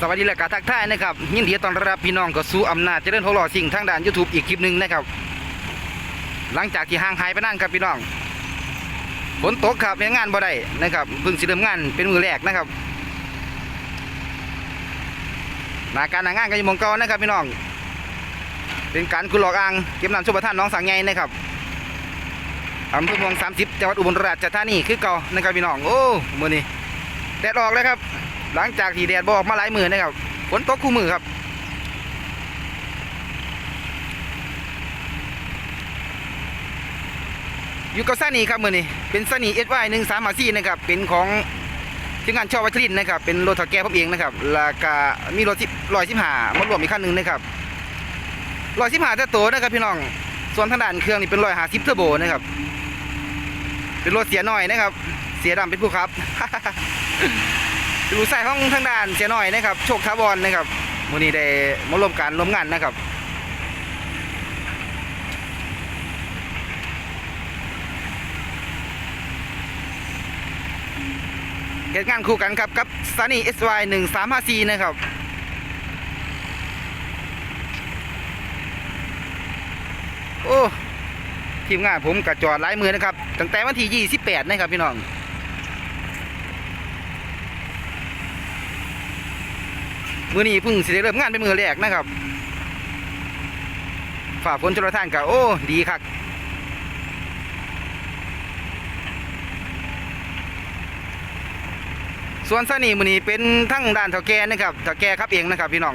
สวัสดีและกาทักทายนะครับยินดีต้อนรับพี่น้องกับสู่อำนาจเจริญโทรหล่อสิ่งทางด้าน YouTube อีกคลิปหนึ่งนะครับ หลังจากที่ห่างหายไปนั่นครับพี่น้องฝนตกครับยังงานบ่ได้นะครับเพิ่งสิเริ่มงานเป็นมือแรกนะครับหนาการหนางานกันอยู่มองเก่านะครับพี่น้อง เป็นการกุหลอกอ่างเก็บน้ำชุบประทานน้องสังไงนะครับอำเภอเมือง30จังหวัดอุบลราชธานีคือเก่านะครับพี่น้องโอ้มื้อนี้แดดออกแล้วครับ หลังจากที่แดดบออกมาหลายมือนะครับฝนตกคู่มือครับอยู่กับซานีครับมือนี้เป็นซานีเอสวหนึ่งสามมาซี่นะครับเป็นของทีมงานชอบวัชรินนะครับเป็นรถถักแก้ผมเองนะครับแล้วก็มีรถสิบร้อยสิบห้ามารวมอีกคันหนึ่งนะครับร้อยสิบห้าเท่าโตนะครับพี่น้องส่วนทางด้านเครื่องนี่เป็นร้อยห้าสิบเทอร์โบนะครับเป็นรถเสียหน่อยนะครับ เสียดำเป็นผู้ขับ ดูใส่ห้องทางด้านเสียหน่อยนะครับ โชคทาวรนะครับมูนี้ได้มาร่วมการร่วมงานนะครับเหตุงานคู่กันครับกับ Sunny SY 1 3 5 4นะครับโอ้ทีมงานผมกระจอดหลายมือนะครับ ตั้งแต่วันที่ 28 นะครับพี่น้อง มือนี้เพิ่งสิได้เริ่มงานเป็นมือแรกนะครับฝ่าฝนชลทานกับโอ้ดีครับส่วนซานี่มือนี้เป็นทั้งด้านเถาแก่นะครับเถาแก่ครับเองนะครับ พี่น้อง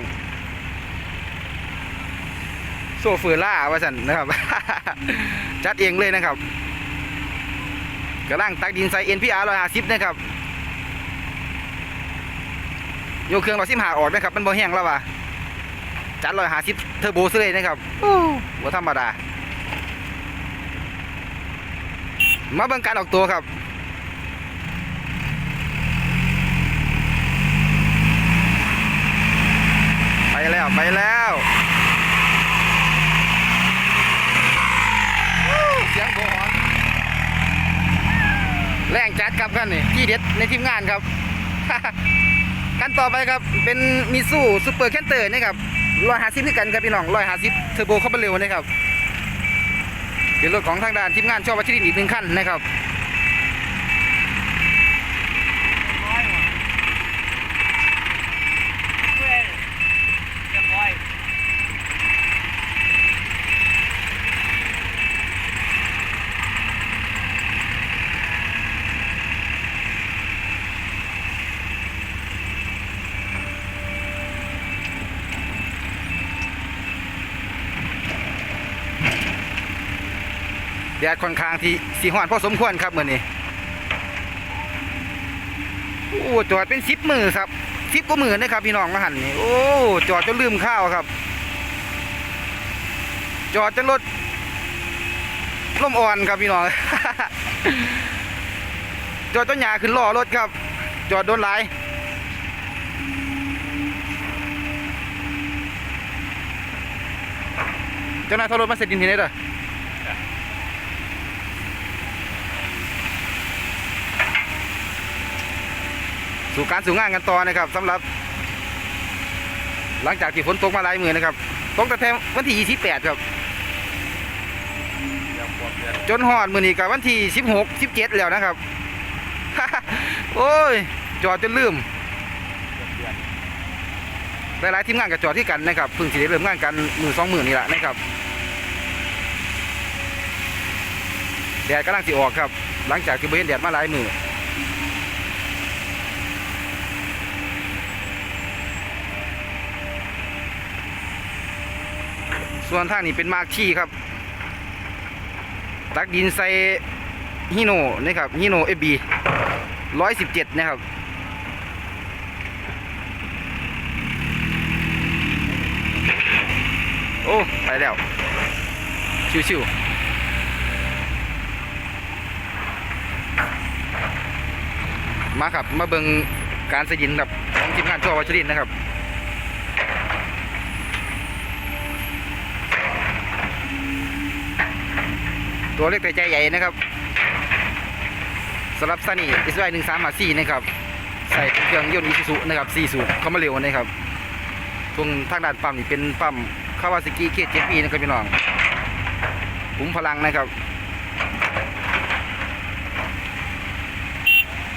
โซเฟอร์ล่าว่าสันนะครับ จัดเองเลยนะครับกระล่างตักดินใส่ NPR 150นะครับ ยกเครื่องเราซิมหาออกนะครับมันบ่แห้งแล้วว่ะจัดร้อยหาสิบเทอร์โบซะเลยนะครับโอ้ว่าธรรมดา มาเบิ่งการออกตัวครับไปแล้วไปแล้วเสียงโบหอนแรงจัดครับกันนี่ที่เด็ดในทีมงานครับ กันต่อไปครับเป็นมิซูซูเปอร์แคนเตอร์นะครับร้อยห้าสิบคือกันครับพี่น้องร้อยห้าสิบเทอร์โบเข้าไปเร็วนะครับเป็นรถของทางด้านทีมงานชอบวัชรินอีกหนึ่งขั้นนะครับ แดดค่อนข้างที่สีห้อนพอสมควรครับเหมือนนี้โอ้จอดเป็นสิบมือครับสิบกว่ามือนะครับพี่น้องมาหันนี่โอ้จอดจนลืมข้าวครับ จอดจนรถล่มอ่อนครับพี่น้องจอดต้นหญ้าขึ้นล้อรถครับ จอดโดนหลายเจ้านายทรรถมาเสร็จดินทีนี้เด้อ สู่การสู่งานกันต่อนะครับสำหรับ หลังจากที่ฝนตกมาหลายมือนะครับตกแต่แทวันที่28ครับจนหอดมือนี้กับวันที่16 17แล้วนะครับ โอ้ย จอดจนลืมหลายๆทีมงานกับจอดที่กันนะครับเพิ่งสิได้เริ่มงานกันมือสองมือนี่แหละนะครับแดดกำลังสิออกครับ หลังจากที่เห็นแดดมาหลายมือ ส่วนทางนี้เป็นมาร์คที่ครับ ตักดินใส่ฮิโน่นะครับฮิโน่เอบีร้อยสิบเจ็ดนะครับโอ้ไปแล้วชิวๆมาครับ มาเบิงการใส่ดินแบบของทีมงานชั่ววัชรินนะครับ ตัวเล็กแต่ใจใหญ่นะครับสำหรับซันนี่อิสไวหนึ่งสามหาสี่นะครับใส่เครื่องยนต์อีซูซุนะครับ4สูบเข้ามาเร็วนะครับตรงทางด้านปั๊มนี่เป็นปั๊มคาวาซากิเคเจ็ปีนะครับพี่น้องปุ๋มพลังนะครับ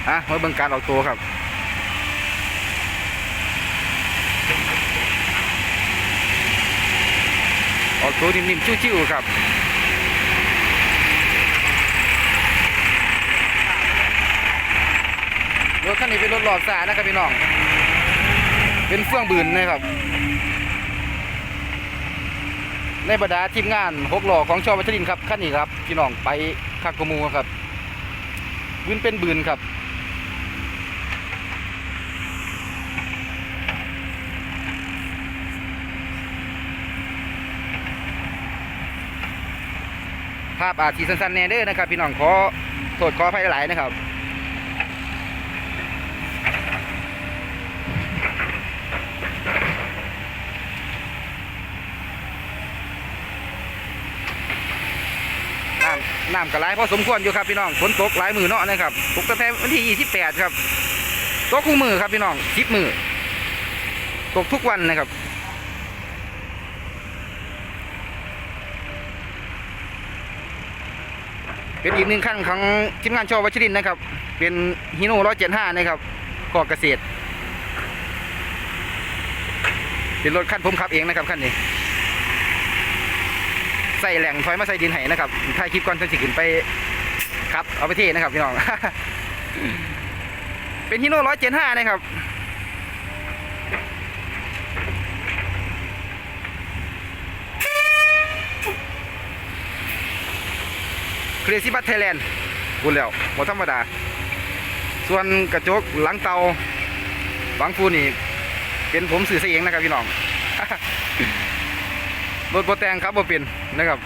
อะมาเบิ่งการออกตัวครับออกตัวนิ่มๆชิวๆครับ รถคันนี้เป็นรถหลอดสายนะครับพี่น้อง เป็นเฟื่องบืนนะครับ ในบรรดาทีมงานหกหล่อของชอวัชรินครับคันนี้ครับ พี่น้องไปคักกมูครับบืนเป็นบืนครับภาพอาจสีสั้นๆแน่เด้อนะครับ พี่น้องขอโทษขออภัยหลายนะครับ น้ำน้ำก็ไหลายพอสมควรอยู่ครับพี่น้องฝนตกหลายมือเนาะนะครับตกตั้งแต่วันที่ 28 ครับตกคู่มือครับพี่น้อง10มือตกทุกวันนะครับเป็นอีกหนึ่งขั้นของทีมงานชอวัชรินนะครับ เป็นฮิโน่ร้อยเจ็ดห้านะครับขอเกษตร เป็นรถขั้นผมขับเองนะครับขั้นนี้ ใส่แหล่งถอยมาใส่ดินไห้นะครับถ่ายคลิปก่อนจะสิขึ้นไปครับ เอาไปเทนะครับพี่น้อง เป็นฮิโน่ร้อยเจ็ดห้านะครับเครซี่บัตไทยแลนด์พูดแล้วบ่ธรรมดา ส่วนกระจกหลังเตาบางฟูนี่ เป็นผมสื่อซะเองนะครับพี่น้อง รถโบแตงครับบ่เป็นนะครับ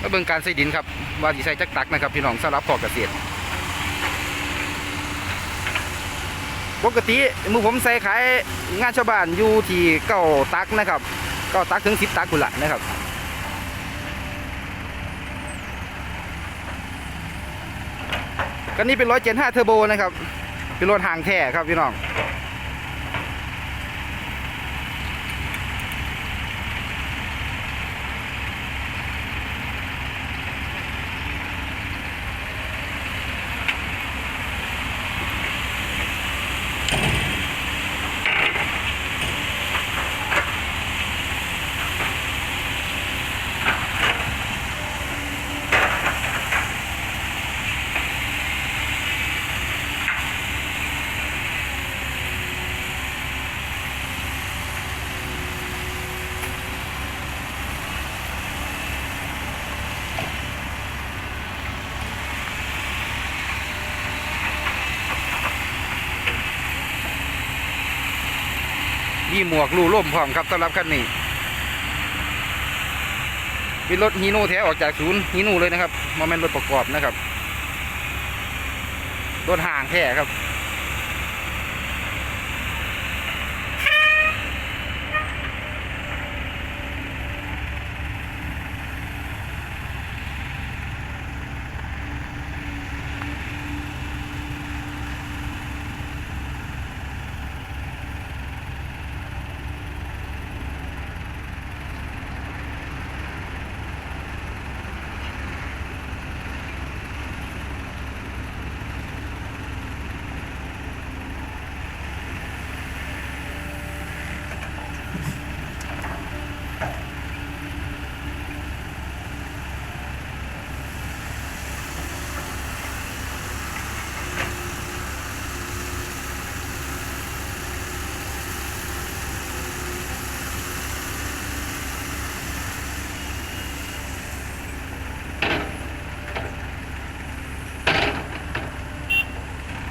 มาเบิ่งการใส่ดินครับ ว่าสิใส่จักตักนะครับ พี่น้องสำหรับขอกเกษตรปกติมือผมใส่ขายงานชาวบ้านอยู่ที่เก้าตักนะครับเก้าตักถึงสิบตักกุนละนะครับกันนี้เป็นร้อยเจ็ดห้าเทอร์โบนะครับ เป็นรถหางแท้ครับพี่น้อง มีหมวกรูร่มพร้อมครับสำหรับคันนี้เป็นรถฮีโน่แท้ออกจากศูนย์ฮีโน่เลยนะครับมาเป็นรถประกอบนะครับรถห่างแท้ครับ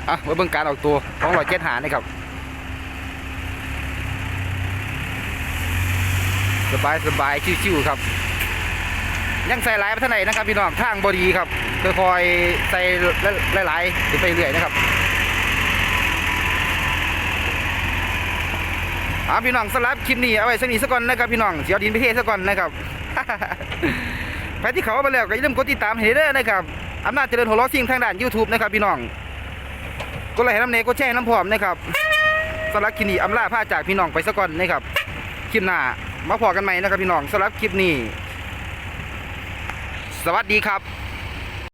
อะไว้เบิ่งการออกตัวของรอยเจ็ดหานี่ครับ สบายสบายชิวๆครับ ยังใส่หลายไปเท่าไหร่นะครับพี่น้องทางบอดีครับค่อยๆใส่หลายๆไปเรื่อยนะครับอ่าพี่น้องสำหรับคลิปนี้เอาไว้สนิทสักก่อนนะครับพี่น้องเสียวดินไปเทสักก่อนนะครับไปที่เขามาแล้วก็อย่าลืมกดติดตามให้เด้อนะครับอำนาจเจริญหัวล้อซิ่งทางด้าน YouTube นะครับพี่น้อง ก็เลยให้น้ำเนก็แช่น้ำพร้อมนะครับสำหรับคลิปนี้อำลาพาจากพี่น้องไปสะก่อนนะครับคลิปหน้ามาพอกันใหม่นะครับพี่น้องสำหรับคลิปนี้ สวัสดีครับ